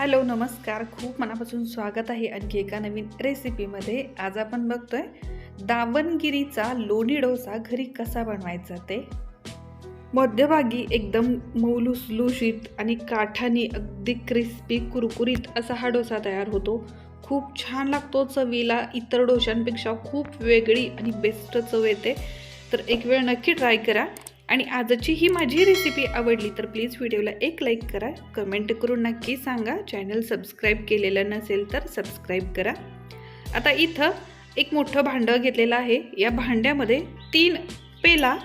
Hello नमस्कार. खूप मनापासून स्वागत आहे आणखी एका नवीन रेसिपीमध्ये. आज आपण बघतोय दावणगिरीचा लोणी डोसा घरी कसा बनवायचा ते. मध्यभागी एकदम मौलुसलुशीत आणि काठानी अगदी क्रिस्पी कुरकुरीत असा हा डोसा तयार होतो. खूप छान लागतो चवीला. इतर डोशांपेक्षा खूप वेगळी आणि बेस्ट चव येते. तर एक वेळ नक्की ट्राय करा. आणि आजची ही माझी रेसिपी आवडली तर प्लीज व्हिडिओला एक लाईक करा. कमेंट करून नक्की सांगा. चॅनल सबस्क्राईब केलेलं नसेल तर सबस्क्राईब करा. आता इथं एक मोठं भांडं घेतलेलं आहे. या भांड्यामध्ये तीन पेला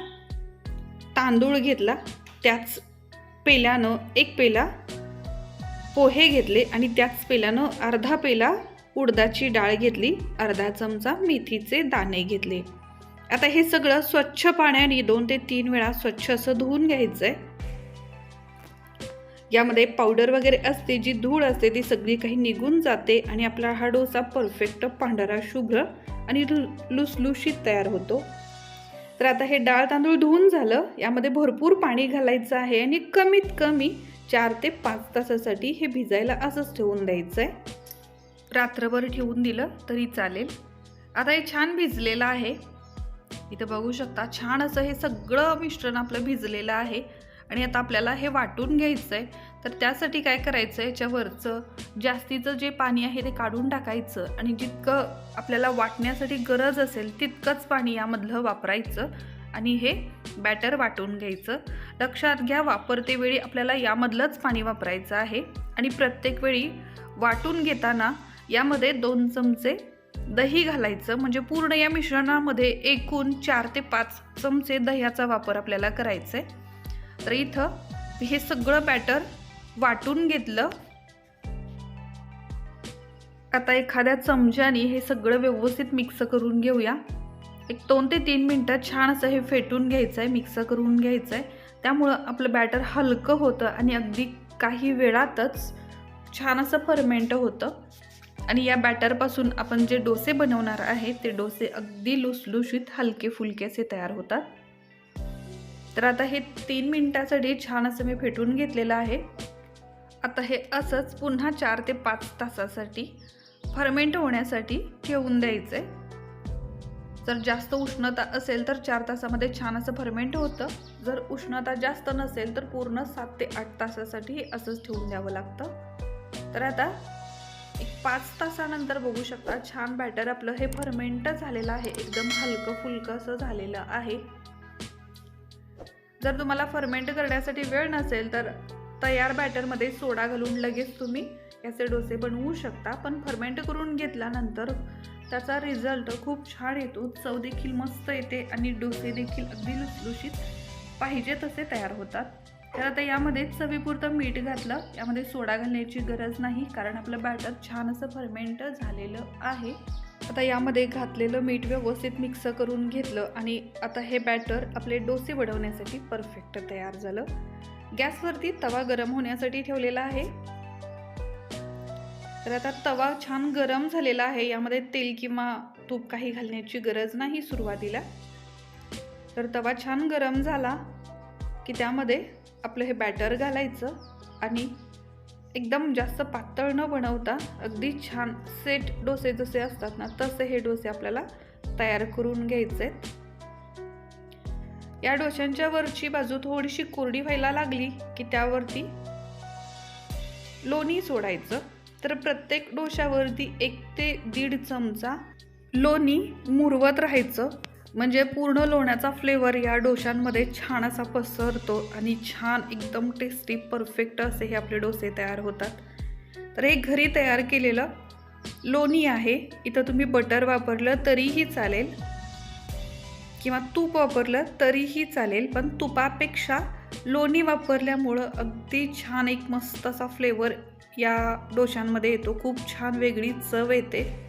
तांदूळ घेतला. त्याच पेल्यानं एक पेला पोहे घेतले आणि त्याच पेल्यानं अर्धा पेला उडदाची डाळ घेतली. अर्धा चमचा मेथीचे दाणे घेतले. आता हे सगळं स्वच्छ पाण्याने दोन ते तीन वेळा स्वच्छ असं धुवून घ्यायचं आहे यामध्ये पावडर वगैरे असते जी धूळ असते ती सगळी काही निघून जाते आणि आपला हा डोसा परफेक्ट पांढरा शुभ्र आणि लु- लुसलुशीत तयार होतो. तर आता हे डाळ तांदूळ धुवून झालं यामध्ये भरपूर पाणी घालायचं आहे आणि कमीत कमी चार ते पाच तासासाठी हे भिजायला असंच ठेवून द्यायचं आहे रात्रभर ठेवून दिलं तरी चालेल. आता हे छान भिजलेलं आहे. इथं बघू शकता छान असं हे सगळं मिश्रण आपलं भिजलेलं आहे. आणि आता आपल्याला हे वाटून घ्यायचं आहे तर त्यासाठी काय करायचं आहे याच्यावरचं जास्तीचं जे पाणी आहे ते काढून टाकायचं. आणि जितकं आपल्याला वाटण्यासाठी गरज असेल तितकंच पाणी यामधलं वापरायचं. आणि हे बॅटर वाटून घ्यायचं. लक्षात घ्या वापरते वेळी आपल्याला यामधलंच पाणी वापरायचं आहे. आणि प्रत्येक वेळी वाटून घेताना यामध्ये दोन चमचे दही घालायचं म्हणजे पूर्ण या मिश्रणामध्ये एकूण चार ते पाच चमचे दह्याचा वापर आपल्याला करायचा आहे तर इथं हे सगळं बॅटर वाटून घेतलं. आता एखाद्या चमच्याने हे सगळं व्यवस्थित मिक्स करून घेऊया. एक दोन ते तीन मिनटं छान असं हे फेटून घ्यायचं आहे मिक्स करून घ्यायचं आहे त्यामुळं आपलं बॅटर हलकं होतं आणि अगदी काही वेळातच छान असं फर्मेंट होतं. आणि या बॅटरपासून आपण जे डोसे बनवणार आहे ते डोसे अगदी लुसलुशीत हलके फुलके असे तयार होतात. तर आता हे तीन मिनटासाठी छान असं मी फेटून घेतलेलं आहे. आता हे असंच पुन्हा चार ते पाच तासासाठी फर्मेंट होण्यासाठी ठेवून द्यायचं आहे जर जास्त उष्णता असेल तर चार तासामध्ये छान असं फर्मेंट होतं. जर उष्णता जास्त नसेल तर पूर्ण सात ते आठ तासासाठी असंच ठेवून द्यावं लागतं. तर आता पाच तासानंतर बघू शकता छान बॅटर आपलं हे फर्मेंट झालेलं आहे. एकदम हलकं फुलकं असं झालेलं आहे. जर तुम्हाला फर्मेंट करण्यासाठी वेळ नसेल तर तयार बॅटरमध्ये सोडा घालून लगेच तुम्ही याचे डोसे बनवू शकता. पण फर्मेंट करून घेतल्यानंतर त्याचा रिझल्ट खूप छान येतो. चव देखील मस्त येते आणि डोसे देखील अगदी लुसलुशीत पाहिजे तसे तयार होतात. तर आता यामध्ये चवीपुरतं मीठ घातलं. यामध्ये सोडा घालण्याची गरज नाही कारण आपलं बॅटर छान असं फर्मेंट झालेलं आहे. आता यामध्ये घातलेलं मीठ व्यवस्थित मिक्स करून घेतलं आणि आता हे बॅटर आपले डोसे बनवण्यासाठी परफेक्ट तयार झालं. गॅसवरती तवा गरम होण्यासाठी ठेवलेला आहे. तर आता तवा छान गरम झालेला आहे. यामध्ये तेल किंवा तूप काही घालण्याची गरज नाही सुरुवातीला. तर तवा छान गरम झाला की त्यामध्ये आपलं हे बॅटर घालायचं आणि एकदम जास्त पातळ न बनवता अगदी छान सेट डोसे जसे असतात ना तसे हे डोसे आपल्याला तयार करून घ्यायचे. या डोश्यांच्या वरची बाजू थोडीशी कोरडी व्हायला लागली की त्यावरती लोणी सोडायचं. तर प्रत्येक डोशावरती एक ते दीड चमचा लोणी मुरवत राहायचं. म्हणजे पूर्ण लोण्याचा फ्लेवर या डोशांमध्ये छान असा पसरतो आणि छान एकदम टेस्टी परफेक्ट असे हे आपले डोसे तयार होतात. तर हे घरी तयार केलेलं लोणी आहे. इथं तुम्ही बटर वापरलं तरीही चालेल. किंवा तूप वापरलं तरीही चालेल. पण तुपापेक्षा लोणी वापरल्यामुळं अगदी छान एक मस्त असा फ्लेवर या डोशांमध्ये येतो. खूप छान वेगळी चव येते.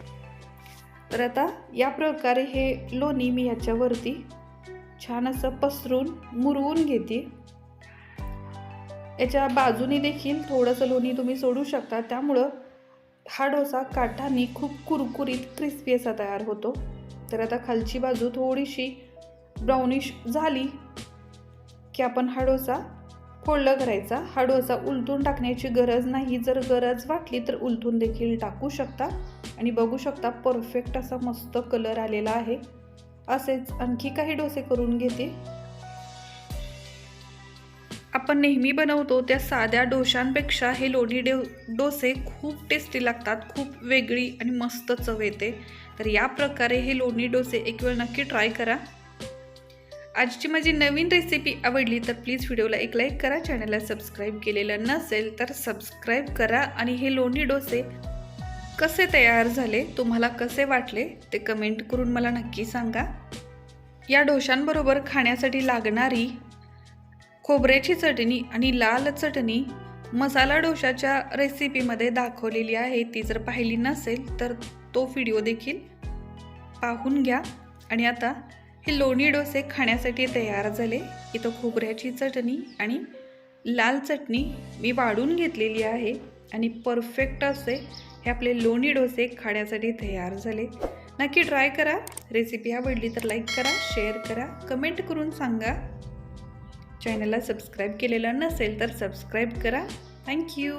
तर आता या प्रकारे हे लोणी मी ह्याच्यावरती छान असं पसरून मुरवून घेते. याच्या बाजूने देखील थोडंसं लोणी तुम्ही सोडू शकता. त्यामुळं हा डोसा काठाने खूप कुरकुरीत क्रिस्पी असा तयार होतो. तर आता खालची बाजू थोडीशी ब्राउनिश झाली की आपण हा डोसा फोडलं करायचा. हा डोसा उलटून टाकण्याची गरज नाही. जर गरज वाटली तर उलटून देखील टाकू शकता. आणि बघू शकता परफेक्ट असा मस्त कलर आलेला आहे. असेच आणखी काही डोसे करून घेते. आपण नेहमी बनवतो त्या साध्या डोशांपेक्षा हे लोणी डो डोसे खूप टेस्टी लागतात खूप वेगळी आणि मस्त चव येते. तर या प्रकारे हे लोणी डोसे एक वेळ नक्की ट्राय करा. आजची माझी नवीन रेसिपी आवडली तर प्लीज व्हिडिओला एक लाईक करा चॅनलला सबस्क्राईब केलेलं नसेल तर सबस्क्राईब करा आणि हे लोणी डोसे कसे तयार झाले तुम्हाला कसे वाटले ते कमेंट करून मला नक्की सांगा. या डोशांबरोबर खाण्यासाठी लागणारी खोबऱ्याची चटणी आणि लाल चटणी मसाला डोशाच्या रेसिपीमध्ये दाखवलेली आहे ती जर पाहिली नसेल तर तो व्हिडिओ देखील पाहून घ्या. आणि आता हे लोणी डोसे खाण्यासाठी तयार झाले. इथं खोबऱ्याची चटणी आणि लाल चटणी मी वाढून घेतलेली आहे. आणि परफेक्ट असे हे आपले लोणी डोसे खाण्यासाठी तयार झाले नक्की ट्राय करा. रेसिपी आवडली तर लाईक करा शेअर करा कमेंट करून सांगा. चॅनलला सबस्क्राईब केलेलं नसेल तर सबस्क्राईब करा. थँक्यू